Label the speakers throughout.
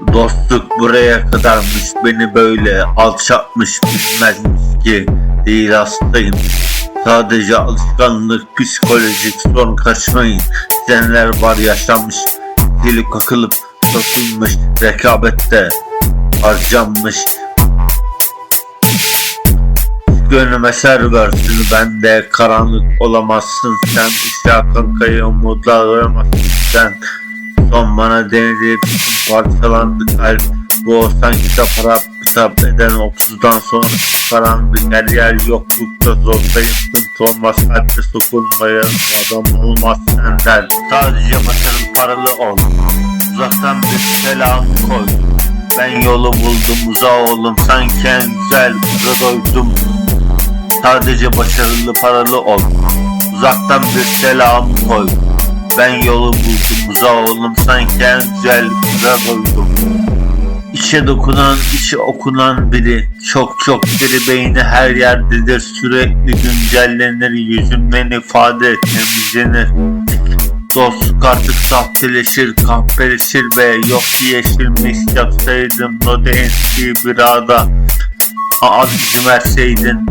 Speaker 1: Düştük buraya kadarmış beni böyle alçaltmış bitmezmiş ki değil hastayım. Sadece alışkanlık psikolojik sorun kaçmayın. Seneler var yaşanmış. Dili kakılıp satılmış rekabette harcanmış. Gönlüme ser versin ben de karanlık olamazsın sen ışığa kankayı umutlanamazsın sen Son bana denilip parçalandı kalp. Bu o sanki kitap kitap eden 30'dan sonra karanlık. Her yer yoklukta. Zordayım sıkıntı olmaz kalpte sokulmayan adam olmaz senden. Sadece başarılı paralı ol. Uzaktan bir selam koy. Ben yolu buldum. Uzağa oğlum sanki en güzel kıza doydum. Sadece başarılı paralı ol. Uzaktan bir selam koy Ben yolu buldum uzağa oğlum sanki en güzel kıza doydum İçe dokunan, içi okunan biri Çok çok diri beyni her yerdedir. Sürekli güncellenir Yüzümden ifade temizlenir Dostluk artık sahteleşir, kahpeleşir be Yok ki yeşilmiş yapsaydım Node eski bir ağda Az izin verseydin.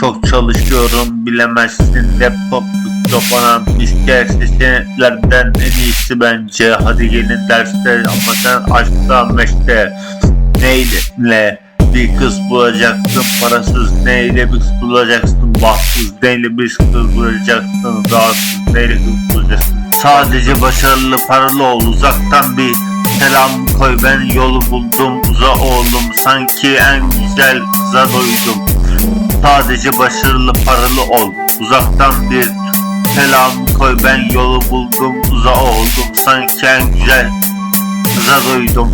Speaker 1: Çok çalışıyorum bilemezsin Laptop mikrofona Misker seçeneklerden en iyisi bence. Hadi gelin derste ama sen aşkta meşte. Neyle ne? Bir kız bulacaksın parasız. Neyle bir kız bulacaksın? Bahtsız. Neyle bir kız bulacaksın? Rahatsız. Neyle kız bulacaksın? Sadece başarılı paralı ol. Uzaktan bir selam koy. Ben yolu buldum uza oğlum. Sanki en güzel kıza doydum. Sadece başarılı paralı ol. Uzaktan bir selam koy ben yolu buldum uza oldum. Sanki en güzel kıza doydum